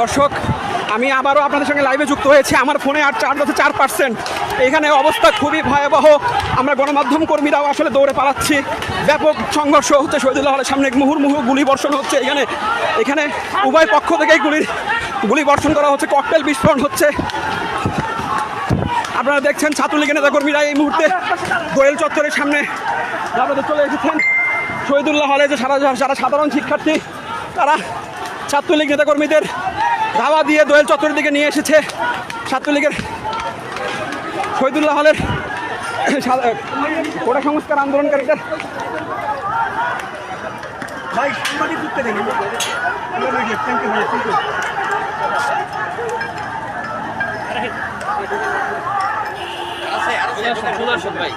দর্শক, আমি আবারও আপনাদের সঙ্গে লাইভে যুক্ত হয়েছি। আমার ফোনে আর চার্জ আছে চার পার্সেন্ট এখানে অবস্থা খুবই ভয়াবহ। আমরা গণমাধ্যম কর্মীরাও আসলে দৌড়ে পালাচ্ছি। ব্যাপক সংঘর্ষ হচ্ছে শহীদুল্লাহ হলের সামনে। মুহুর্মুহু গুলি বর্ষণ হচ্ছে এখানে। এখানে উভয় পক্ষ থেকেই গুলির গুলি বর্ষণ করা হচ্ছে। ককটেল বিস্ফোরণ হচ্ছে। আপনারা দেখছেন ছাত্রলীগের নেতাকর্মীরা এই মুহূর্তে গোয়েল চত্বরের সামনে আপনাদের চলে এসেছেন। শহীদুল্লাহ হলে যে সারা যারা সাধারণ শিক্ষার্থী, তারা ছাত্রলীগ নেতাকর্মীদের ধাওয়া দিয়ে দোয়েল চত্বরের দিকে নিয়ে এসেছে ছাত্রলীগের শহীদুল্লাহ হলের কোটা সংস্কার আন্দোলনকারীদের। ভাই সাংবাদিক ঢুকতে দেখি থ্যাংক ইউ ভাই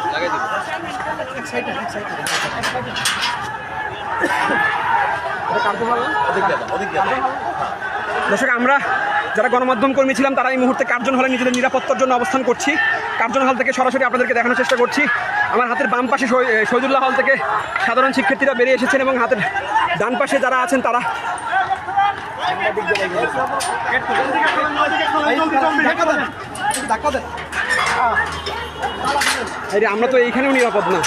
থ্যাংক ইউ দর্শক, আমরা যারা গণমাধ্যম কর্মী ছিলাম, তারা এই মুহূর্তে কার্জন হলে নিজেদের নিরাপত্তার জন্য অবস্থান করছি। কার্জন হল থেকে সরাসরি আপনাদেরকে দেখানোর চেষ্টা করছি। আমার হাতের বাম পাশে শহী- শহীদুল্লাহ হল থেকে সাধারণ শিক্ষার্থীরা বেরিয়ে এসেছেন এবং হাতের ডান পাশে যারা আছেন, তারা আমরা তো এইখানেও নিরাপদ না।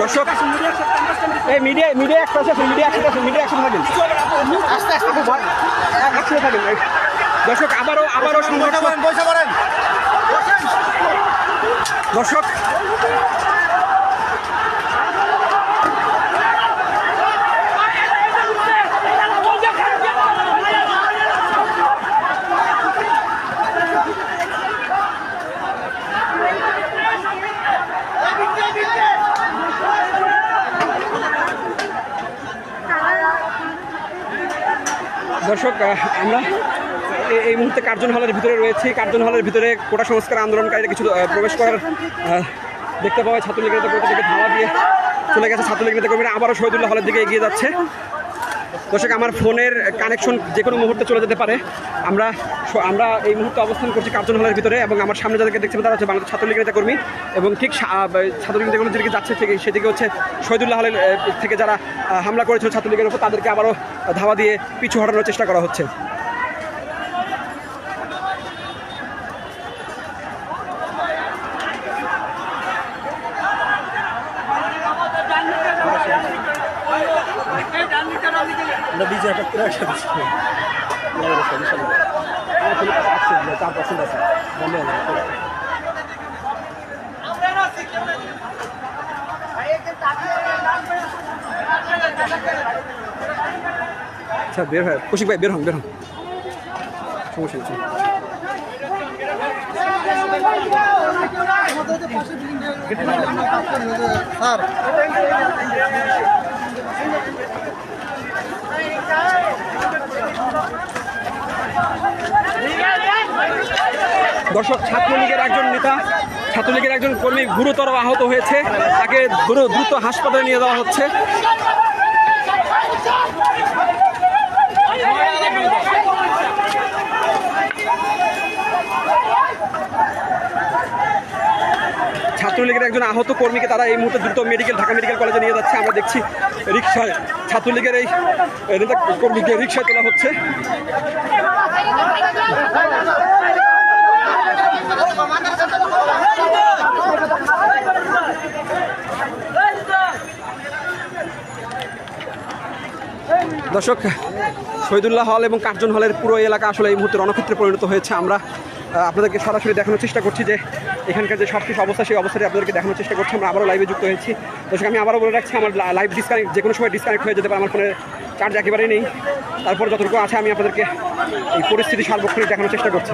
দর্শক এই মিডিয়া মিডিয়া একটা আছে মিডিয়া একটা আছে মিডিয়া একসাথে থাকেন। একসাথে থাকেন দর্শক আবারও আবারও সংঘর্ষ। দর্শক আমরা এই মুহূর্তে কার্জন হলের ভিতরে রয়েছি। কার্জন হলের ভিতরে কোটা সংস্কার আন্দোলনকারীরা কিছু প্রবেশ করার দেখতে পাওয়া ছাত্রলীগের নেতা কোটা থেকে ধাওয়া দিয়ে চলে গেছে। ছাত্রলীগ নেতা কর্মীরা আবারও শহীদুল্লাহ হলের দিকে এগিয়ে যাচ্ছে। দর্শক, আমার ফোনের কানেকশন যে কোনো মুহূর্তে চলে যেতে পারে। আমরা আমরা এই মুহূর্তে অবস্থান করছি কার্জন হলের ভিতরে এবং আমার সামনে যাদেরকে দেখছি তারা হচ্ছে বাংলাদেশ ছাত্রলীগ নেতা কর্মী এবং ঠিক ছাত্রলীগ নেতা কর্মী যেদিকে যাচ্ছে ঠিক সেদিকে হচ্ছে শহীদুল্লাহ হলের থেকে যারা হামলা করেছিল ছাত্রলীগের উপর তাদেরকে আবারও ধাওয়া দিয়ে পিছু হটানোর চেষ্টা করা হচ্ছে আমরা বিজয় একটা পুরো একসাথে ছিল চার পার্সেন্ট আছে আচ্ছা বের হয়। কৌশিক ভাই বের হন বের হন। সমস্যা স্যার। দর্শক, ছাত্রলীগের একজন নেতা, ছাত্রলীগের একজন কর্মী গুরুতর আহত হয়েছে। তাকে দ্রুত হাসপাতালে নিয়ে যাওয়া হচ্ছে। ছাত্রলীগের একজন আহত কর্মীকে তারা এই মুহূর্তে দ্রুত মেডিকেল, ঢাকা মেডিকেল কলেজে নিয়ে যাচ্ছে। আমরা দেখছি রিক্সায় ছাত্রলীগের এই নেতা কর্মীকে রিক্সায় তোলা হচ্ছে। দর্শক শহীদুল্লাহ হল এবং কার্জন হলের পুরো এলাকা আসলে এই মুহূর্তে রণক্ষেত্রে পরিণত হয়েছে। আমরা আপনাদেরকে সরাসরি দেখানোর চেষ্টা করছি যে এখানকার যে সব কিছু অবস্থা সেই অবস্থায় আপনাদেরকে দেখানোর চেষ্টা করছি। আমরা আবারও লাইভে যুক্ত হয়েছি। দর্শক আমি আবারও বলে রাখছি আমার লাইভ ডিসকানেক্ট যে কোনো সময় ডিসকানেক্ট হয়ে যেতে পারে আমার ফোনের চার্জ একেবারেই নেই। তারপর যতটুকু আছে আমি আপনাদেরকে এই পরিস্থিতি সার্বক্ষণিক দেখানোর চেষ্টা করছি।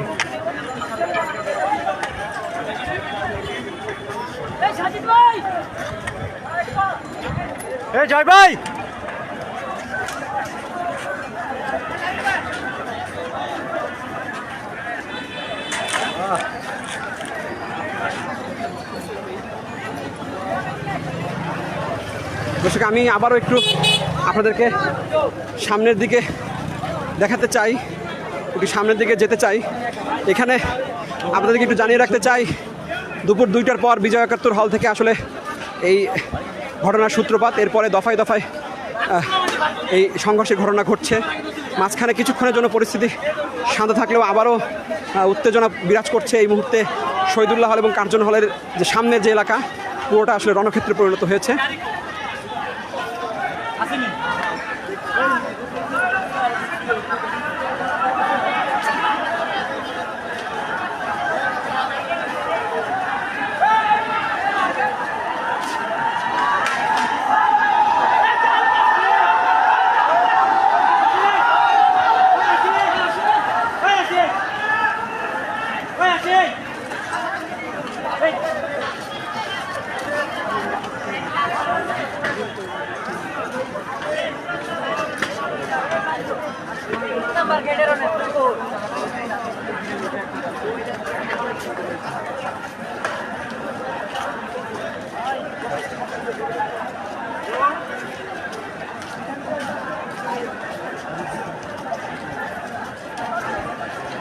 এই জয় ভাই! দর্শক, আমি আবারও একটু আপনাদেরকে সামনের দিকে দেখাতে চাই, একটু সামনের দিকে যেতে চাই। এখানে আপনাদেরকে একটু জানিয়ে রাখতে চাই, দুপুর দুইটার পর বিজয় একাত্তর হল থেকে আসলে এই ঘটনার সূত্রপাত। এরপরে দফায় দফায় এই সংঘর্ষের ঘটনা ঘটছে। মাঝখানে কিছুক্ষণের জন্য পরিস্থিতি শান্ত থাকলেও আবারও উত্তেজনা বিরাজ করছে এই মুহূর্তে শহীদুল্লাহ হল এবং কার্জন হলের যে সামনের যে এলাকা, পুরোটা আসলে রণক্ষেত্রে পরিণত হয়েছে।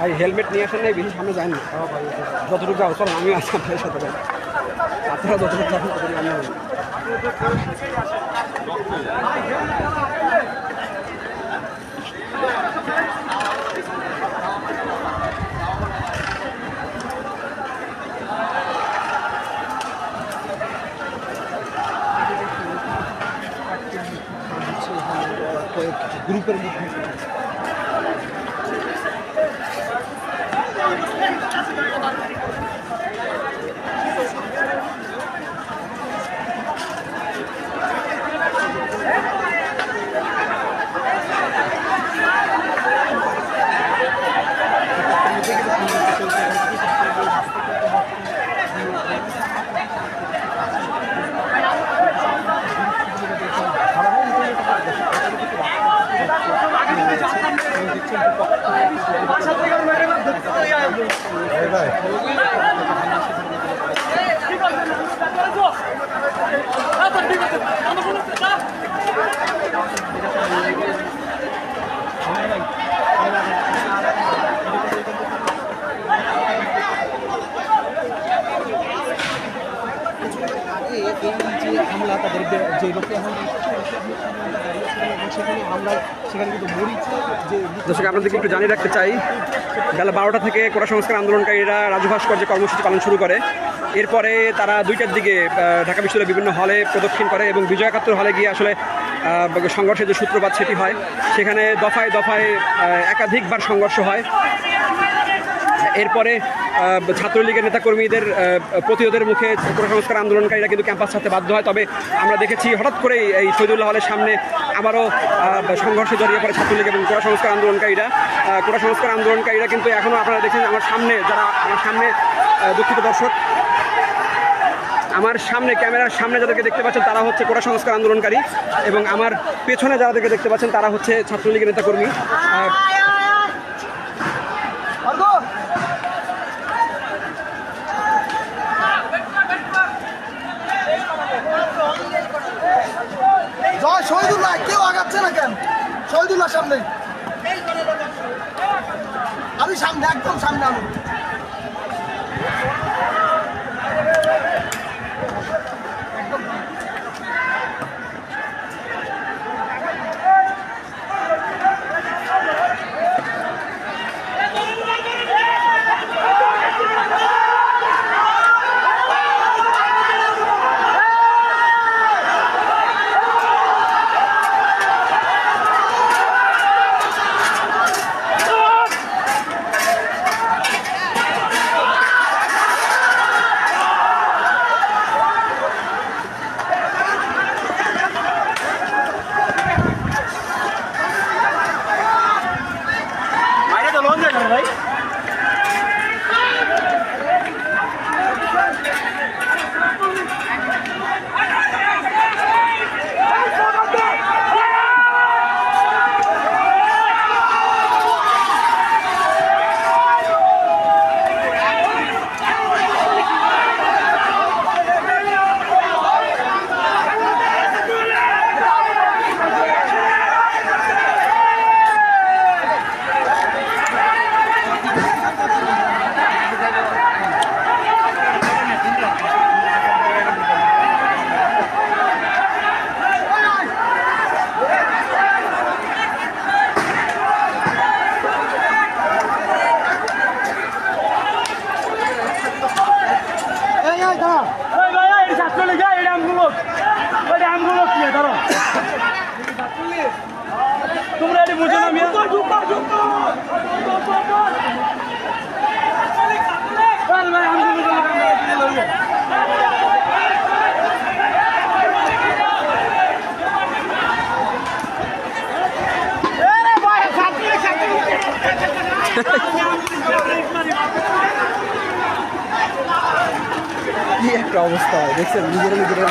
ভাই হেলমেট নিয়ে আসেন নাই বেশি সামনে যায় না যতটুকু যাও চলো আমি আসছি আপনাদের সাথে ভাই আপনারা যতটুকু যাবেন ততটুকু আমি গ্রুপের মধ্যে ¡Vamos! 여기가 দর্শক, আপনাদেরকে একটু জানিয়ে রাখতে চাই, বেলা বারোটা থেকে কোটা সংস্কার আন্দোলনকারীরা রাজু ভাস্কর্যে কর্মসূচি পালন শুরু করে। এরপরে তারা দুইটার দিকে ঢাকা বিশ্ববিদ্যালয়ের বিভিন্ন হলে প্রদক্ষিণ করে এবং বিজয় একাত্তর হলে গিয়ে আসলে সংঘর্ষের যে সূত্রপাত সেটি হয়। সেখানে দফায় দফায় একাধিকবার সংঘর্ষ হয়। এরপরে ছাত্রলীগের নেতাকর্মীদের প্রতিরোধের মুখে কোটা সংস্কার আন্দোলনকারীরা কিন্তু ক্যাম্পাস ছাড়তে বাধ্য হয়। তবে আমরা দেখেছি হঠাৎ করেই এই শহীদুল্লাহ হলের সামনে আবারও সংঘর্ষে জড়িয়ে পড়ে ছাত্রলীগ এবং কোটা সংস্কার আন্দোলনকারীরা। কোটা সংস্কার আন্দোলনকারীরা কিন্তু এখনও আপনারা দেখছেন আমার সামনে যারা, আমার সামনে দুঃখিত দর্শক, আমার সামনে, ক্যামেরার সামনে যাদেরকে দেখতে পাচ্ছেন তারা হচ্ছে কোটা সংস্কার আন্দোলনকারী এবং আমার পেছনে যাদেরকে দেখতে পাচ্ছেন তারা হচ্ছে ছাত্রলীগের নেতাকর্মী আহ, জয় শহীদুল্লাহ কেউ আগাচ্ছে না কেন? শহীদুল্লাহ সামনে। আমি সামনে একদম সামনে আমি অবস্থা হয়। দেখছেন নিজেরা নিজেরা